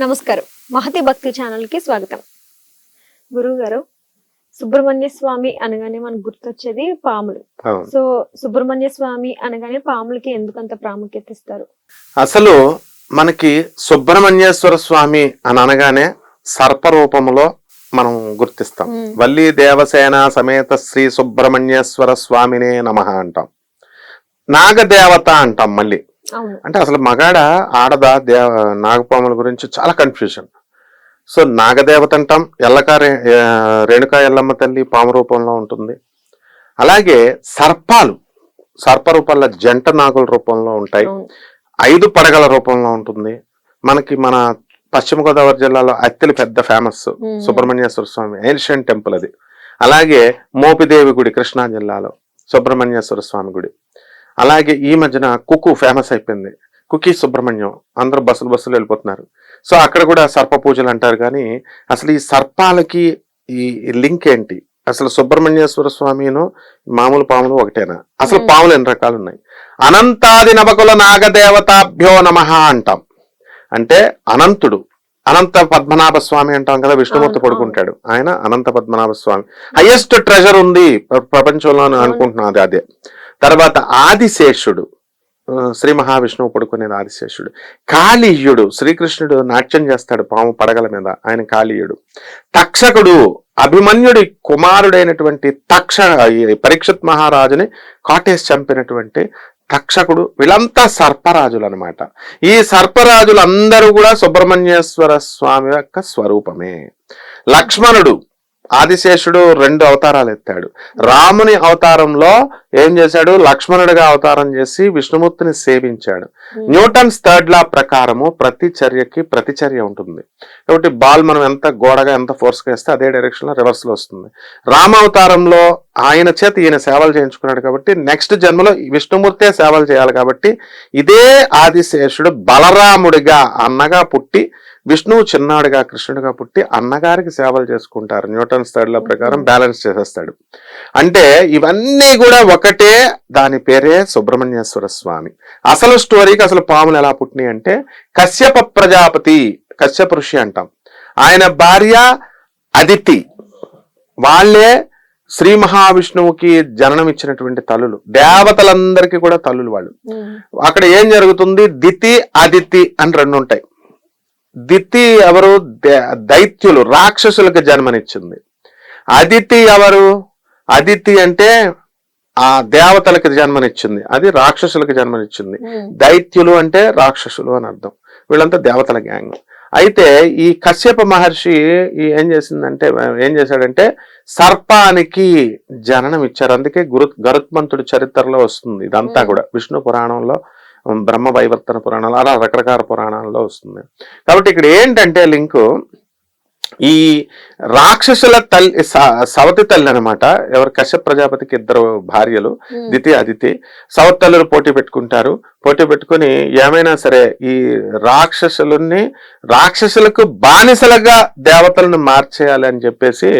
నమస్కారం. మహతి భక్తి ఛానల్కి స్వాగతం. గురువు గారు సుబ్రహ్మణ్య స్వామి అనగానే మనకు గుర్తొచ్చేది పాములు. సో సుబ్రహ్మణ్య స్వామి అనగానే పాములకి ఎందుకంత ప్రాముఖ్యత ఇస్తారు? అసలు మనకి సుబ్రహ్మణ్యేశ్వర స్వామి అని అనగానే సర్పరూపములో మనం గుర్తిస్తాం. వల్లి దేవసేన సమేత శ్రీ సుబ్రహ్మణ్యేశ్వర స్వామినే నమ అంటాం. నాగదేవత అంటాం మళ్ళీ. అంటే అసలు మగాడ ఆడద దేవ నాగపాముల గురించి చాలా కన్ఫ్యూజన్ సో నాగదేవత అంటాం ఎల్లక రేణుకా ఎల్లమ్మ తల్లి పాము రూపంలో ఉంటుంది. అలాగే సర్పాలు సర్ప రూపాల జంట నాగుల రూపంలో ఉంటాయి. ఐదు పడగల రూపంలో ఉంటుంది. మనకి మన పశ్చిమ గోదావరి జిల్లాలో అత్తిలి పెద్ద famous. Subrahmanyeswara Swamy ancient temple అది. అలాగే మోపిదేవి గుడి కృష్ణా జిల్లాలో సుబ్రహ్మణ్యేశ్వర స్వామి గుడి. అలాగే ఈ మధ్యన కుకు ఫేమస్ అయిపోయింది. కుకీ సుబ్రహ్మణ్యం అందరూ బస్సులు బస్సులు వెళ్ళిపోతున్నారు. సో అక్కడ కూడా సర్ప పూజలు అంటారు కానీ అసలు ఈ సర్పాలకి ఈ లింక్ ఏంటి? అసలు సుబ్రహ్మణ్యేశ్వర స్వామిను మామూలు పాములు ఒకటేనా? అసలు. పాములు ఎన్ని రకాలు ఉన్నాయి అనంతాది నవకుల నాగదేవతాభ్యో నమ అంటాం. అంటే అనంతుడు. అనంత పద్మనాభ స్వామి అంటాం కదా విష్ణుమూర్తి పడుకుంటాడు. ఆయన అనంత పద్మనాభ స్వామి. హైయెస్ట్ ట్రెజర్ ఉంది. ప్ర- ప్రపంచంలో. అనుకుంటున్నాను అది అదే. తర్వాత ఆదిశేషుడు శ్రీ మహావిష్ణువు పడుకునేది ఆదిశేషుడు. కాళీయుడు శ్రీకృష్ణుడు నాట్యం చేస్తాడు పాము పడగల మీద ఆయన కాళీయుడు. తక్షకుడు అభిమన్యుడి కుమారుడైనటువంటి తక్ష ఈ మహారాజుని కాటేసి చంపినటువంటి తక్షకుడు వీళ్ళంతా సర్పరాజులు అనమాట ఈ సర్పరాజులందరూ కూడా సుబ్రహ్మణ్యేశ్వర స్వామి యొక్క స్వరూపమే. లక్ష్మణుడు ఆదిశేషుడు రెండు అవతారాలు ఎత్తాడు. రాముని అవతారంలో ఏం చేశాడు? లక్ష్మణుడిగా అవతారం చేసి విష్ణుమూర్తిని సేవించాడు. న్యూటన్స్ థర్డ్ లా ప్రకారము ప్రతి చర్యకి ప్రతిచర్య ఉంటుంది. కాబట్టి బాల్ మనం ఎంత గోడగా ఎంత ఫోర్స్గా వేస్తే అదే డైరెక్షన్లో రివర్స్లో వస్తుంది. రామ అవతారంలో ఆయన చేత ఈయన సేవలు చేయించుకున్నాడు కాబట్టి నెక్స్ట్ జన్మలో విష్ణుమూర్తే సేవలు చేయాలి కాబట్టి ఇదే ఆదిశేషుడు బలరాముడిగా అన్నగా పుట్టి విష్ణువు చిన్నాడుగా కృష్ణుడిగా పుట్టి అన్నగారికి సేవలు చేసుకుంటారు. న్యూటన్స్ థర్డ్ లా ప్రకారం బ్యాలెన్స్ చేసేస్తాడు. అంటే ఇవన్నీ కూడా ఒకటే దాని పేరే సుబ్రహ్మణ్యేశ్వర స్వామి. అసలు స్టోరీకి అసలు పాములు ఎలా పుట్టినాయి అంటే కశ్యప ప్రజాపతి కశ్యప ఋషి అంటాం. ఆయన భార్య అదితి. వాళ్ళే శ్రీ మహావిష్ణువుకి జననం ఇచ్చినటువంటి తల్లులు. దేవతలందరికీ కూడా తల్లులు వాళ్ళు. అక్కడ ఏం జరుగుతుంది? దితి అదితి అని రెండు ఉంటాయి. దితి ఎవరు? దైత్యులు రాక్షసులకు జన్మనిచ్చింది. అదితి ఎవరు? అదితి అంటే ఆ దేవతలకు జన్మనిచ్చింది. అది రాక్షసులకు జన్మనిచ్చింది. దైత్యులు అంటే రాక్షసులు అని అర్థం. వీళ్ళంతా దేవతల గ్యాంగ్. అయితే ఈ కశ్యప మహర్షి ఏం చేసిందంటే ఏం చేశాడంటే సర్పానికి జననం ఇచ్చారు. అందుకే గురు గరుత్మంతుడి చరిత్రలో వస్తుంది. ఇదంతా. కూడా. విష్ణు పురాణంలో బ్రహ్మ వైవర్తన పురాణాలు అలా రకరకాల పురాణాల్లో వస్తుంది. కాబట్టి ఇక్కడ ఏంటంటే లింకు ఈ రాక్షసుల తల్లి సవతి తల్లి అనమాట ఎవరు కశ్యప ప్రజాపతికి ఇద్దరు భార్యలు. దితి అదితి సవత్తల్లులు పోటీ పెట్టుకుంటారు. పోటీ పెట్టుకుని ఏమైనా సరే ఈ రాక్షసులని రాక్షసులకు బానిసలుగా దేవతలను మార్చేయాలి అని చెప్పేసి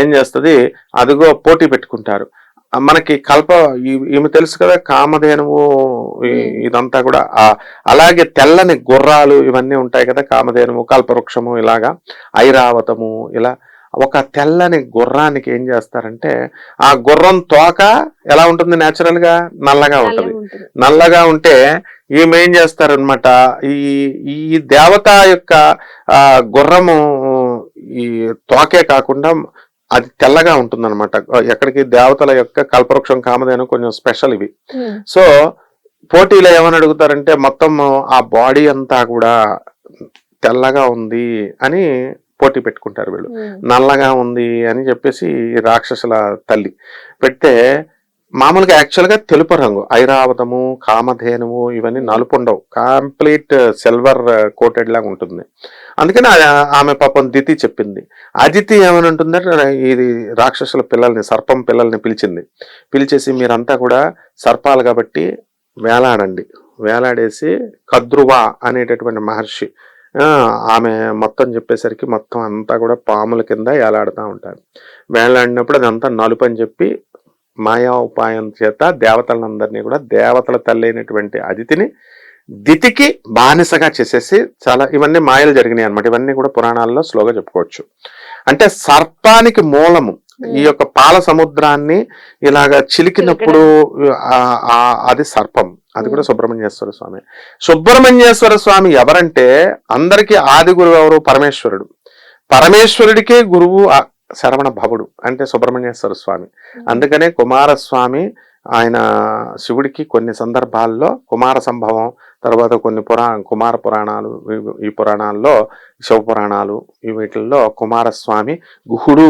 ఏం చేస్తుంది అదిగో పోటీ పెట్టుకుంటారు. మనకి కల్ప ఈమె తెలుసు కదా కామధేనువు ఇదంతా కూడా. అలాగే తెల్లని గుర్రాలు ఇవన్నీ ఉంటాయి కదా కామధేనువు కల్పవృక్షము ఇలాగా ఐరావతము ఇలా. ఒక తెల్లని గుర్రానికి ఏం చేస్తారంటే ఆ గుర్రం తోక ఎలా ఉంటుంది నేచురల్గా? నల్లగా ఉంటుంది. నల్లగా ఉంటే ఈమె ఏం చేస్తారనమాట ఈ ఈ దేవత యొక్క ఆ గుర్రము ఈ తోకే కాకుండా అది తెల్లగా ఉంటుంది అనమాట ఎక్కడికి దేవతల యొక్క కల్పవృక్షం కామధేను కొంచెం స్పెషల్ ఇవి ఉమ్. సో పోటీలో ఏమని అడుగుతారంటే మొత్తం ఆ బాడీ అంతా కూడా తెల్లగా ఉంది అని పోటీ పెట్టుకుంటారు వీళ్ళు ఉమ్. నల్లగా ఉంది అని చెప్పేసి రాక్షసుల తల్లి పెడితే మామూలుగా యాక్చువల్గా తెలుపు రంగు. ఐరావతము కామధేనువు ఇవన్నీ నలుపు ఉండవు. కంప్లీట్ సిల్వర్ కోటెడ్ లాగా ఉంటుంది. అందుకని ఆమె పాపం దితి చెప్పింది. అదితి ఏమని ఉంటుందంటే ఇది రాక్షసుల పిల్లల్ని సర్పం పిల్లల్ని పిలిచింది. పిలిచేసి మీరంతా కూడా సర్పాలు కాబట్టి వేలాడండి. వేలాడేసి కద్రువ అనేటటువంటి మహర్షి ఆమె మొత్తం చెప్పేసరికి మొత్తం అంతా కూడా పాముల కింద వేలాడుతూ ఉంటారు. వేలాడినప్పుడు అదంతా నలుపు అని చెప్పి మాయా ఉపాయం చేత దేవతలందరినీ కూడా దేవతల తల్లి అయినటువంటి అదితిని దితికి బానిసగా చేసేసి చాలా ఇవన్నీ మాయలు జరిగినాయి అనమాట ఇవన్నీ కూడా పురాణాల్లో స్లోగా చెప్పుకోవచ్చు. అంటే సర్పానికి మూలము ఈ యొక్క పాల సముద్రాన్ని ఇలాగా చిలికినప్పుడు అది సర్పం. అది కూడా సుబ్రహ్మణ్యేశ్వర స్వామి. సుబ్రహ్మణ్యేశ్వర స్వామి ఎవరంటే అందరికీ ఆది గురువు ఎవరు? పరమేశ్వరుడు. పరమేశ్వరుడికే గురువు శరవణ భవుడు అంటే సుబ్రహ్మణ్యేశ్వర స్వామి. అందుకనే కుమారస్వామి ఆయన శివుడికి కొన్ని సందర్భాల్లో కుమార సంభవం తర్వాత కొన్ని పురా కుమార పురాణాలు ఈ- పురాణాల్లో శివ పురాణాలు ఈ వీటిల్లో కుమారస్వామి గుహుడు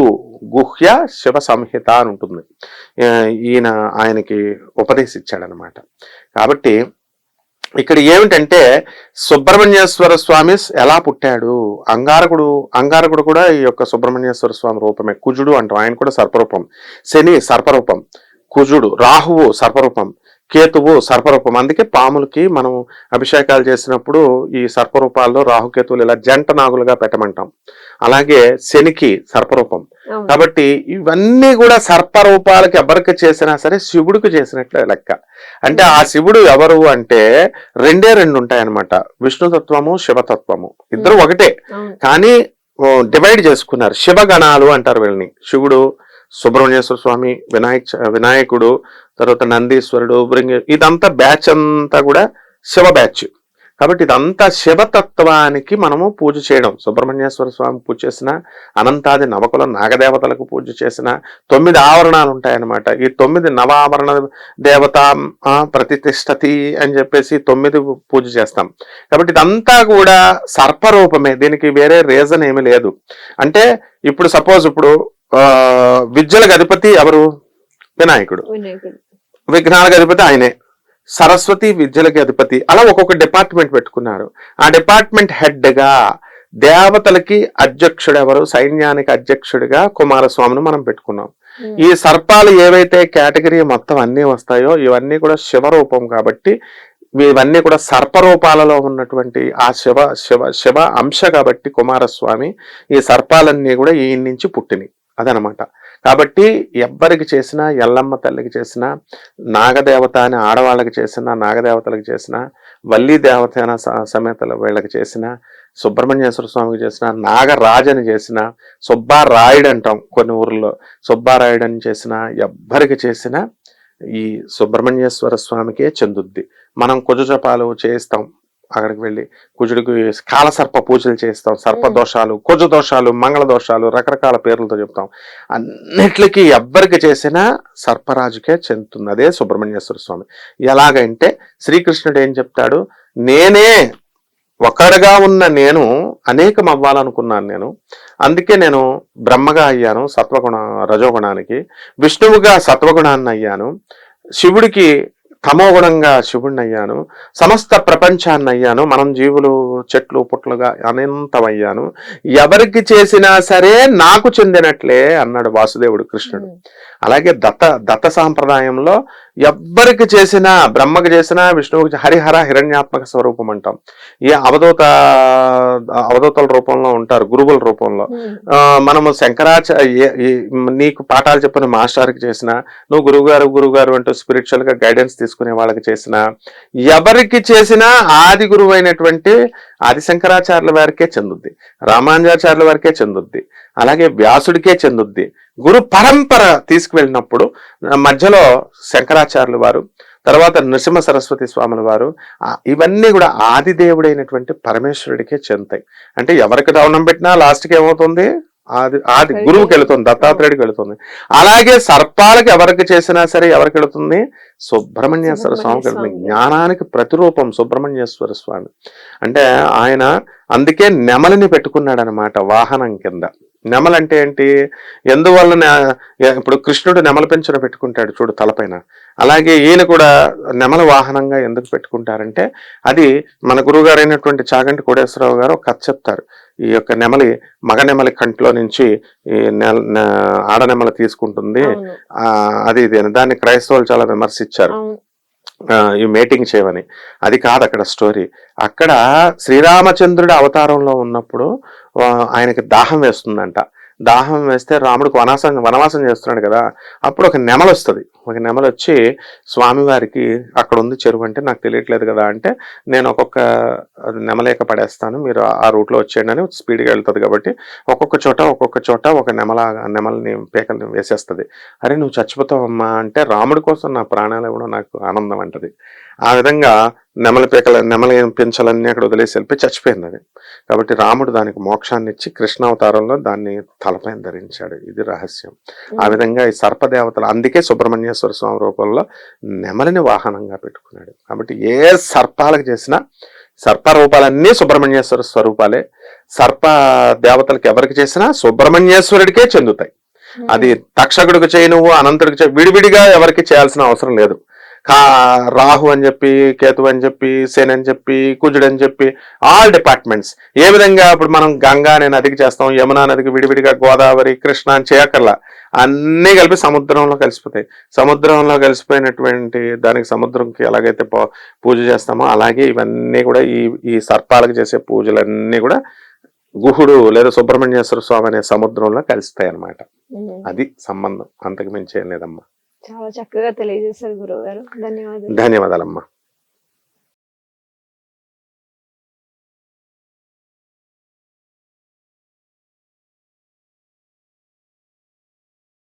గుహ్య శివ సంహిత అని ఉంటుంది. ఈయన ఆయనకి ఉపదేశించాడనమాట కాబట్టి ఇక్కడ ఏమిటంటే సుబ్రహ్మణ్యేశ్వర స్వామి ఎలా పుట్టాడు? అంగారకుడు అంగారకుడు కూడా ఈ యొక్క సుబ్రహ్మణ్యేశ్వర స్వామి రూపమే. కుజుడు అంటాం ఆయన కూడా సర్పరూపం. శని సర్పరూపం. కుజుడు రాహువు సర్పరూపం. కేతువు సర్పరూపం. అందుకే పాములకి మనం అభిషేకాలు చేసినప్పుడు ఈ సర్పరూపాల్లో రాహుకేతువులు ఇలా జంట నాగులుగా పెట్టమంటాం. అలాగే శనికి సర్పరూపం. కాబట్టి ఇవన్నీ కూడా సర్పరూపాలకి ఎవరికి చేసినా సరే శివుడికి చేసినట్లే లెక్క. అంటే ఆ శివుడు ఎవరు అంటే రెండే రెండు ఉంటాయన్నమాట విష్ణుతత్వము శివతత్వము. ఇద్దరు ఒకటే. కానీ డివైడ్ చేసుకున్నారు. శివగణాలు అంటారు వీళ్ళని. శివుడు సుబ్రహ్మణ్యేశ్వర స్వామి వినాయక వినాయకుడు తర్వాత నందీశ్వరుడు ఇదంతా బ్యాచ్ అంతా కూడా శివ బ్యాచ్. కాబట్టి ఇదంతా శివతత్వానికి మనము పూజ చేయడం. సుబ్రహ్మణ్యేశ్వర స్వామి పూజ చేసిన అనంతాది నవకుల నాగదేవతలకు పూజ చేసిన తొమ్మిది ఆవరణాలు ఉంటాయన్నమాట. ఈ తొమ్మిది నవావరణ దేవత ప్రతిష్టతి అని చెప్పేసి తొమ్మిది పూజ చేస్తాం. కాబట్టి ఇదంతా కూడా సర్పరూపమే. దీనికి వేరే రీజన్ ఏమీ లేదు. అంటే ఇప్పుడు సపోజ్ ఇప్పుడు ఆ, విద్యలకు అధిపతి ఎవరు? వినాయకుడు. వినాయకుడు. విఘ్నాలకు అధిపతి ఆయనే. సరస్వతి విద్యలకి అధిపతి. అలా ఒక్కొక్క డిపార్ట్మెంట్ పెట్టుకున్నారు. ఆ డిపార్ట్మెంట్ హెడ్గా దేవతలకి అధ్యక్షుడు ఎవరు సైన్యానికి అధ్యక్షుడిగా కుమారస్వామిని మనం పెట్టుకున్నాం. ఉమ్. ఈ సర్పాలు ఏవైతే కేటగిరీ మొత్తం అన్ని వస్తాయో ఇవన్నీ కూడా శివరూపం కాబట్టి ఇవన్నీ కూడా సర్పరూపాలలో ఉన్నటువంటి ఆ శివ శివ శివ అంశ కాబట్టి కుమారస్వామి ఈ సర్పాలన్నీ కూడా ఈ నుంచి పుట్టినాయి అదనమాట. కాబట్టి ఎవ్వరికి చేసినా ఎల్లమ్మ తల్లికి చేసినా నాగదేవత అని ఆడవాళ్ళకి చేసిన నాగదేవతలకు చేసిన వల్లి దేవత సమేతల వీళ్ళకి చేసిన సుబ్రహ్మణ్యేశ్వర స్వామికి చేసిన నాగరాజని చేసిన సుబ్బారాయుడు అంటాం కొన్ని ఊర్లో సుబ్బారాయుడు అని చేసిన ఎవ్వరికి చేసినా ఈ సుబ్రహ్మణ్యేశ్వర స్వామికే చెందుద్ది. మనం కుజ జపాలు చేయిస్తాం. అక్కడికి వెళ్ళి కుజుడికి కాలసర్ప పూజలు చేస్తాం సర్ప. దోషాలు కుజ దోషాలు మంగళ దోషాలు రకరకాల పేర్లతో చెప్తాం. అన్నిట్లకి ఎవ్వరికి చేసినా సర్పరాజుకే చెందుతుంది. అదే సుబ్రహ్మణ్యేశ్వర స్వామి. ఎలాగంటే శ్రీకృష్ణుడు ఏం చెప్తాడు? నేనే ఒకడుగా ఉన్న నేను అనేకం అవ్వాలనుకున్నాను నేను. అందుకే నేను బ్రహ్మగా అయ్యాను సత్వగుణ రజోగుణానికి. విష్ణువుగా సత్వగుణాన్ని అయ్యాను. శివుడికి తమోగుణంగా శివుడిని అయ్యాను సమస్త ప్రపంచాన్ని అయ్యాను మనం జీవులు చెట్లు పుట్లుగా అనంతమయ్యాను. ఎవరికి చేసినా సరే నాకు చెందినట్లే అన్నాడు వాసుదేవుడు కృష్ణుడు. అలాగే దత్త దత్త సాంప్రదాయంలో ఎవ్వరికి చేసినా బ్రహ్మకి చేసినా విష్ణువుకి హరిహర హిరణ్యాత్మక స్వరూపం అంటాం. ఈ అవధూత అవధూతల రూపంలో ఉంటారు గురువుల రూపంలో. మనము శంకరాచ ఏ- ఈ- నీకు పాఠాలు చెప్పిన మాస్టర్కి చేసిన నువ్వు గురువుగారు గురువుగారు అంటూ స్పిరిచువల్గా గైడెన్స్ తీసుకునే వాళ్ళకి చేసిన ఎవరికి చేసినా ఆది గురువు అయినటువంటి ఆది శంకరాచార్యుల వారికే చెందుద్ది రామానుజాచార్యుల వారికే చెందుద్ది అలాగే వ్యాసుడికే చెందుద్ది. గురు పరంపర తీసుకువెళ్ళినప్పుడు మధ్యలో శంకరాచార్యుల వారు తర్వాత నృసింహ సరస్వతి స్వాముల వారు ఇవన్నీ కూడా ఆది దేవుడైనటువంటి పరమేశ్వరుడికే చెందుతాయి. అంటే ఎవరికి దవనం పెట్టినా లాస్ట్కి ఏమవుతుంది? ఆది ఆది గురువుకి వెళుతుంది దత్తాత్రేయుడికి వెళుతుంది. అలాగే సర్పాలకి ఎవరికి చేసినా సరే ఎవరికి వెళుతుంది? సుబ్రహ్మణ్యేశ్వర స్వామికి వెళుతుంది. జ్ఞానానికి ప్రతిరూపం సుబ్రహ్మణ్యేశ్వర స్వామి. అంటే ఆయన అందుకే నెమలిని పెట్టుకున్నాడు అనమాట వాహనం కింద. నెమలు అంటే ఏంటి ఎందువల్ల ఇప్పుడు కృష్ణుడు నెమల పెంచున పెట్టుకుంటాడు చూడు తలపైన. అలాగే ఈయన కూడా నెమల వాహనంగా ఎందుకు పెట్టుకుంటారంటే అది మన గురువుగారు అయినటువంటి చాగంటి కోడేశ్వరరావు గారు కథ చెప్తారు. ఈ యొక్క నెమలి మగ నెమలి కంట్లో నుంచి ఈ ఆడ నెమలి తీసుకుంటుంది. అది ఇది దాన్ని క్రైస్తవులు చాలా విమర్శించారు. ఈ మీటింగ్ చేయమని. అది కాదు అక్కడ స్టోరీ అక్కడ శ్రీరామచంద్రుడి అవతారంలో ఉన్నప్పుడు ఆయనకి దాహం వేస్తుందంట. దాహం వేస్తే రాముడికి వనవాసం వనవాసం చేస్తున్నాడు కదా అప్పుడు ఒక నెమలు వస్తుంది. ఒక నెమలు వచ్చి స్వామివారికి అక్కడ ఉంది చెరువు అంటే నాకు తెలియట్లేదు కదా అంటే నేను ఒక్కొక్క నెమలేక పడేస్తాను మీరు ఆ రూట్లో వచ్చేయండి అని స్పీడ్గా వెళ్తుంది కాబట్టి ఒక్కొక్క చోట ఒక్కొక్క చోట ఒక నెమల నెమలని పేకల్ని వేసేస్తుంది. అరే నువ్వు చచ్చిపోతావమ్మా అంటే రాముడి కోసం నా ప్రాణాలు ఇవ్వడం నాకు ఆనందం అంటది. ఆ విధంగా నెమలి పేకల నెమలి పెంచాలన్నీ అక్కడ వదిలేసి వెళ్ళిపోయి చచ్చిపోయింది అది. కాబట్టి రాముడు దానికి మోక్షాన్ని ఇచ్చి కృష్ణావతారంలో దాన్ని తలపైన ధరించాడు. ఇది రహస్యం. ఆ విధంగా ఈ సర్పదేవతలు అందుకే సుబ్రహ్మణ్యేశ్వర స్వామి రూపంలో నెమలిని వాహనంగా పెట్టుకున్నాడు. కాబట్టి ఏ సర్పాలకు చేసినా సర్ప రూపాలన్నీ సుబ్రహ్మణ్యేశ్వర స్వరూపాలే. సర్ప దేవతలకు ఎవరికి చేసినా సుబ్రహ్మణ్యేశ్వరుడికే చెందుతాయి. అది తక్షకుడికి చేయనువు అనంతుడికి విడివిడిగా ఎవరికి చేయాల్సిన అవసరం లేదు. కా రాహు అని చెప్పి కేతు అని చెప్పి సేన్ అని చెప్పి కుజుడు అని చెప్పి ఆల్ డిపార్ట్మెంట్స్ ఏ విధంగా ఇప్పుడు మనం గంగా అనే నదికి చేస్తాం యమునా నదికి విడివిడిగా గోదావరి కృష్ణ అని చేయక్కర్లా అన్నీ కలిపి సముద్రంలో కలిసిపోతాయి. సముద్రంలో కలిసిపోయినటువంటి దానికి సముద్రంకి ఎలాగైతే పూజ చేస్తామో అలాగే ఇవన్నీ కూడా ఈ ఈ సర్పాలకు చేసే పూజలన్నీ కూడా గుహుడు లేదా సుబ్రహ్మణ్యేశ్వర స్వామి అనే సముద్రంలో కలుస్తాయి అన్నమాట. అది సంబంధం. అంతకు మించి లేదమ్మా. చాలా చక్కగా తెలియజేశారు గురువు గారు. ధన్యవాదాలు. ధన్యవాదాలమ్మా.